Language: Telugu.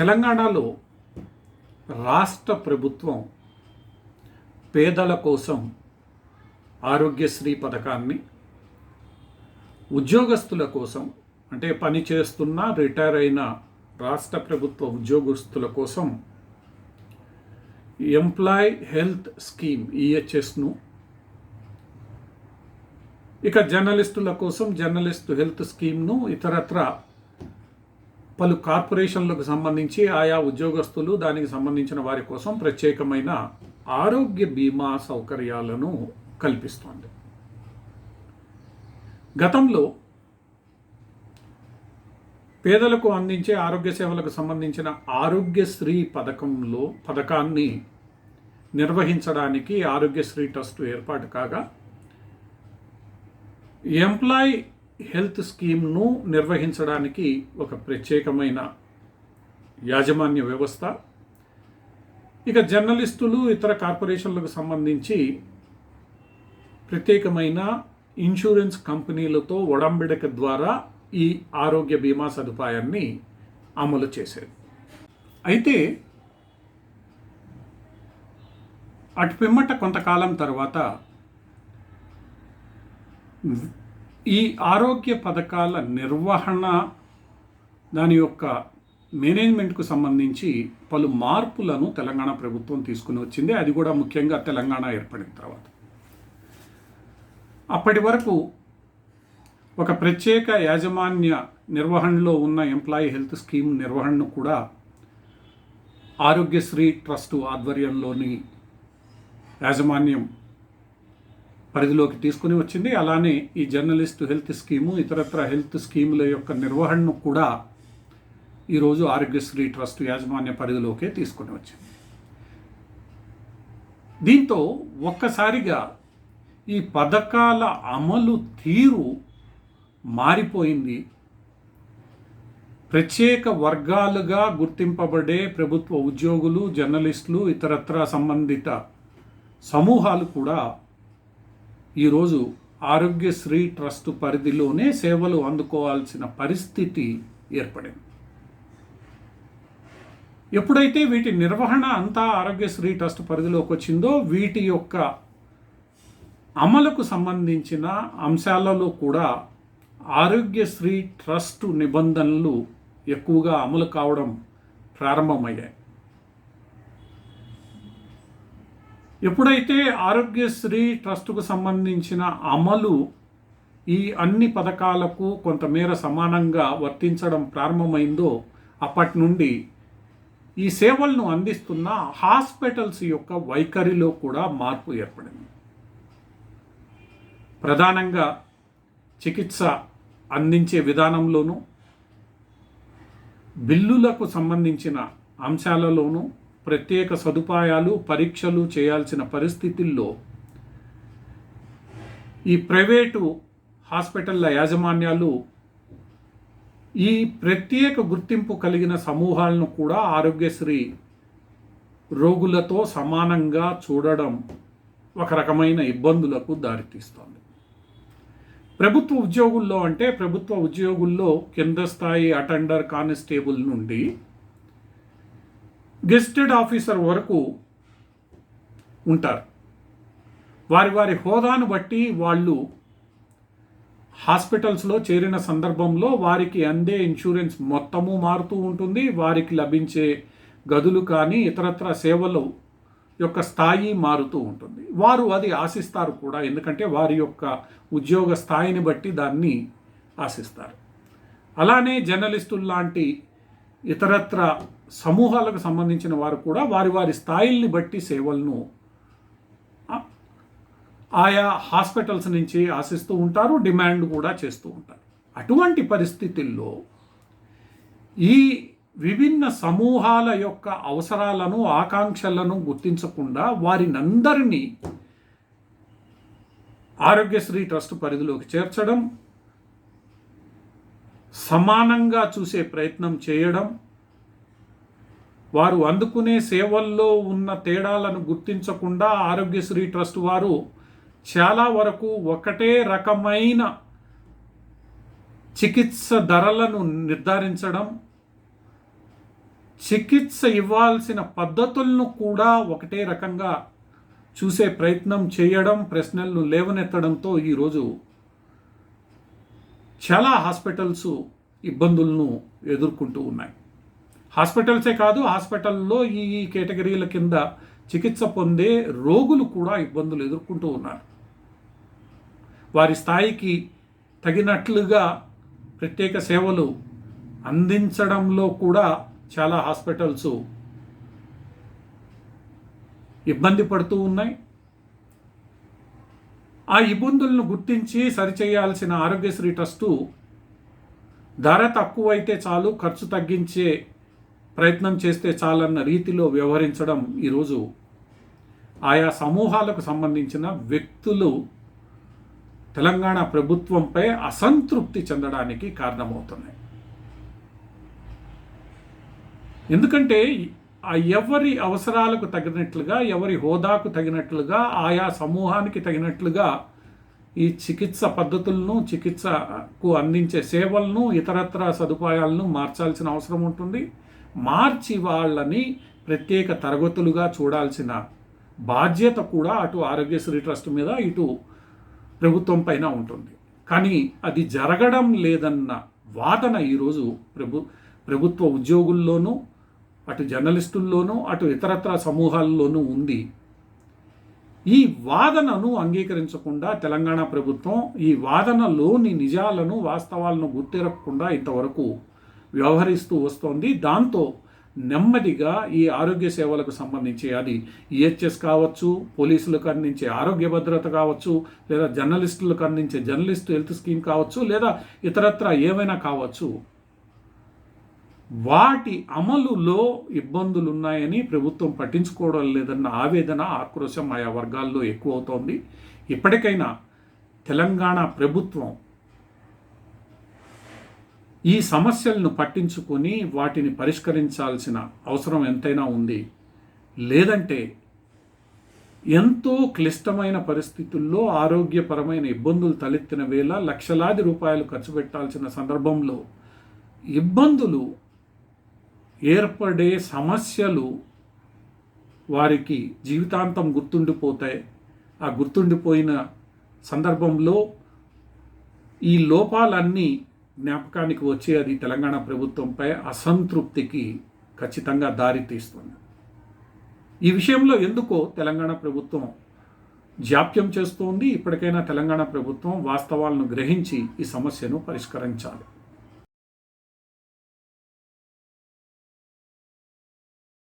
తెలంగాణలో రాష్ట్ర ప్రభుత్వం పేదల కోసం ఆరోగ్యశ్రీ పథకాన్ని ఉద్యోగస్తుల కోసం అంటే పని చేస్తున్న రిటైర్ అయిన రాష్ట్ర ప్రభుత్వ ఉద్యోగస్తుల కోసం ఎంప్లాయ్ హెల్త్ స్కీమ్ ఈహెచ్ఎస్ను ఇక జర్నలిస్టుల కోసం జర్నలిస్ట్ హెల్త్ స్కీమ్ను ఇతరత్ర పలు కార్పొరేషన్లకు సంబంధించి ఆయా ఉద్యోగస్తులు దానికి సంబంధించిన వారి కోసం ప్రత్యేకమైన ఆరోగ్య బీమా సౌకర్యాలను కల్పిస్తోంది. గతంలో పేదలకు అందించే ఆరోగ్య సేవలకు సంబంధించిన ఆరోగ్యశ్రీ పథకంలో పథకాన్ని నిర్వహించడానికి ఆరోగ్యశ్రీ ట్రస్ట్ ఏర్పాటు కాగా ఎంప్లాయీ హెల్త్ స్కీమ్ను నిర్వహించడానికి ఒక ప్రత్యేకమైన యాజమాన్య వ్యవస్థ. ఇక జర్నలిస్టులు ఇతర కార్పొరేషన్లకు సంబంధించి ప్రత్యేకమైన ఇన్సూరెన్స్ కంపెనీలతో ఒడంబడిక ద్వారా ఈ ఆరోగ్య బీమా సదుపాయాన్ని అమలు చేసేది అయితే అటు పిమ్మట కొంతకాలం తర్వాత ఈ ఆరోగ్య పథకాల నిర్వహణ దాని యొక్క మేనేజ్మెంట్కు సంబంధించి పలు మార్పులను తెలంగాణ ప్రభుత్వం తీసుకుని వచ్చింది. అది కూడా ముఖ్యంగా తెలంగాణ ఏర్పడిన తర్వాత. అప్పటి వరకు ఒక ప్రత్యేక యాజమాన్య నిర్వహణలో ఉన్న ఎంప్లాయీ హెల్త్ స్కీమ్ నిర్వహణను కూడా ఆరోగ్యశ్రీ ట్రస్టు ఆధ్వర్యంలోని యాజమాన్యం పరిధిలోకి తీసుకుని వచ్చింది. అలానే ఈ జర్నలిస్ట్ హెల్త్ స్కీము ఇతరత్ర హెల్త్ స్కీముల యొక్క నిర్వహణను కూడా ఈరోజు ఆరోగ్యశ్రీ ట్రస్ట్ యాజమాన్య పరిధిలోకే తీసుకుని వచ్చింది. దీంతో ఒక్కసారిగా ఈ పథకాల అమలు తీరు మారిపోయింది. ప్రత్యేక వర్గాలుగా గుర్తింపబడే ప్రభుత్వ ఉద్యోగులు జర్నలిస్టులు ఇతరత్ర సంబంధిత సమూహాలు కూడా ఈరోజు ఆరోగ్యశ్రీ ట్రస్ట్ పరిధిలోనే సేవలు అందుకోవాల్సిన పరిస్థితి ఏర్పడింది. ఎప్పుడైతే వీటి నిర్వహణ అంతా ఆరోగ్యశ్రీ ట్రస్ట్ పరిధిలోకి వచ్చిందో వీటి యొక్క అమలుకు సంబంధించిన అంశాలలో కూడా ఆరోగ్యశ్రీ ట్రస్ట్ నిబంధనలు ఎక్కువగా అమలు కావడం ప్రారంభమయ్యాయి. ఎప్పుడైతే ఆరోగ్యశ్రీ ట్రస్టుకు సంబంధించిన అమలు ఈ అన్ని పథకాలకు కొంతమేర సమానంగా వర్తించడం ప్రారంభమైందో అప్పటి నుండి ఈ సేవలను అందిస్తున్న హాస్పిటల్స్ యొక్క వైఖరిలో కూడా మార్పు ఏర్పడింది. ప్రధానంగా చికిత్స అందించే విధానంలోనూ బిల్లులకు సంబంధించిన అంశాలలోనూ ప్రత్యేక సదుపాయాలు పరీక్షలు చేయాల్సిన పరిస్థితుల్లో ఈ ప్రైవేటు హాస్పిటల్ల యాజమాన్యాలు ఈ ప్రత్యేక గుర్తింపు కలిగిన సమూహాలను కూడా ఆరోగ్యశ్రీ రోగులతో సమానంగా చూడడం ఒక రకమైన ఇబ్బందులకు దారితీస్తోంది. ప్రభుత్వ ఉద్యోగుల్లో అంటే ప్రభుత్వ ఉద్యోగుల్లో కింద స్థాయి అటెండర్ కానిస్టేబుల్ నుండి గెస్టెడ్ ఆఫీసర్ వరకు ఉంటారు. వారి వారి హోదాను బట్టి వాళ్ళు హాస్పిటల్స్లో చేరిన సందర్భంలో వారికి అందే ఇన్సూరెన్స్ మొత్తము మారుతూ ఉంటుంది. వారికి లభించే గదులు కానీ ఇతరత్ర సేవలు యొక్క స్థాయి మారుతూ ఉంటుంది. వారు అది ఆశిస్తారు కూడా. ఎందుకంటే వారి యొక్క ఉద్యోగ స్థాయిని బట్టి దాన్ని ఆశిస్తారు. అలానే జర్నలిస్టులు లాంటి ఇతరత్ర సమూహాలకు సంబంధించిన వారు కూడా వారి వారి స్థాయిల్ని బట్టి సేవలను ఆయా హాస్పిటల్స్ నుంచి ఆశిస్తూ ఉంటారు డిమాండ్ కూడా చేస్తూ ఉంటారు. అటువంటి పరిస్థితుల్లో ఈ విభిన్న సమూహాల యొక్క అవసరాలను ఆకాంక్షలను గుర్తించకుండా వారినందరినీ ఆరోగ్యశ్రీ ట్రస్ట్ పరిధిలోకి చేర్చడం సమానంగా చూసే ప్రయత్నం చేయడం వారు అందుకునే సేవల్లో ఉన్న తేడాలను గుర్తించకుండా ఆరోగ్యశ్రీ ట్రస్ట్ వారు చాలా వరకు ఒకటే రకమైన చికిత్స ధరలను నిర్ధారించడం చికిత్స ఇవ్వాల్సిన పద్ధతులను కూడా ఒకటే రకంగా చూసే ప్రయత్నం చేయడం ప్రశ్నలను లేవనెత్తడంతో ఈరోజు చాలా హాస్పిటల్స్ ఇబ్బందులను ఎదుర్కొంటూ ఉన్నాయి. హాస్పిటల్సే కాదు హాస్పిటల్లో ఈ కేటగిరీల కింద చికిత్స పొందే రోగులు కూడా ఇబ్బందులు ఎదుర్కొంటూ ఉన్నారు. వారి స్థాయికి తగినట్లుగా ప్రత్యేక సేవలు అందించడంలో కూడా చాలా హాస్పిటల్స్ ఇబ్బంది పడుతూ ఉన్నాయి. ఆ ఇబ్బందులను గుర్తించి సరిచేయాల్సిన ఆరోగ్యశ్రీ ట్రస్టు ధర తక్కువైతే చాలు ఖర్చు తగ్గించే ప్రయత్నం చేస్తే చాలన్న రీతిలో వ్యవహరించడం ఈరోజు ఆయా సమూహాలకు సంబంధించిన వ్యక్తులు తెలంగాణ ప్రభుత్వంపై అసంతృప్తి చెందడానికి కారణమవుతున్నాయి. ఎందుకంటే ఎవరి అవసరాలకు తగినట్లుగా ఎవరి హోదాకు తగినట్లుగా ఆయా సమూహానికి తగినట్లుగా ఈ చికిత్స పద్ధతులను చికిత్సకు అందించే సేవలను ఇతరత్ర సదుపాయాలను మార్చాల్సిన అవసరం ఉంటుంది. మార్చి వాళ్ళని ప్రత్యేక తరగతులుగా చూడాల్సిన బాధ్యత కూడా అటు ఆరోగ్యశ్రీ ట్రస్ట్ మీద ఇటు ప్రభుత్వం పైన ఉంటుంది. కానీ అది జరగడం లేదన్న వాదన ఈరోజు ప్రభు ప్రభుత్వ ఉద్యోగుల్లోనూ అటు జర్నలిస్టుల్లోనూ అటు ఇతరత్ర సమూహాల్లోనూ ఉంది. ఈ వాదనను అంగీకరించకుండా తెలంగాణ ప్రభుత్వం ఈ వాదనలోని నిజాలను వాస్తవాలను గుర్తిరగకుండా ఇంతవరకు వ్యవహరిస్తూ వస్తోంది. దాంతో నెమ్మదిగా ఈ ఆరోగ్య సేవలకు సంబంధించి అది ఈహెచ్ఎస్ కావచ్చు పోలీసులకు అందించే ఆరోగ్య భద్రత కావచ్చు లేదా జర్నలిస్టులకు అందించే జర్నలిస్ట్ హెల్త్ స్కీమ్ కావచ్చు లేదా ఇతరత్ర ఏమైనా కావచ్చు వాటి అమలులో ఇబ్బందులు ఉన్నాయని ప్రభుత్వం పట్టించుకోవడం లేదన్న ఆవేదన ఆక్రోశం ఆయా వర్గాల్లో ఎక్కువ అవుతోంది ఇప్పటికైనా తెలంగాణ ప్రభుత్వం ఈ సమస్యలను పట్టించుకొని వాటిని పరిష్కరించాల్సిన అవసరం ఎంతైనా ఉంది. లేదంటే ఎంతో క్లిష్టమైన పరిస్థితుల్లో ఆరోగ్యపరమైన ఇబ్బందులు తలెత్తిన వేళ లక్షలాది రూపాయలు ఖర్చు పెట్టాల్సిన సందర్భంలో ఇబ్బందులు ఏర్పడే సమస్యలు వారికి జీవితాంతం గుర్తుండిపోతాయి. ఆ గుర్తుండిపోయిన సందర్భంలో ఈ లోపాలన్నీ జ్ఞాపకానికి వచ్చే అది తెలంగాణ ప్రభుత్వంపై అసంతృప్తికి ఖచ్చితంగా దారి తీస్తుంది. ఈ విషయంలో ఎందుకో తెలంగాణ ప్రభుత్వం జాప్యం చేస్తోంది. ఇప్పటికైనా తెలంగాణ ప్రభుత్వం వాస్తవాలను గ్రహించి ఈ సమస్యను పరిష్కరించాలి.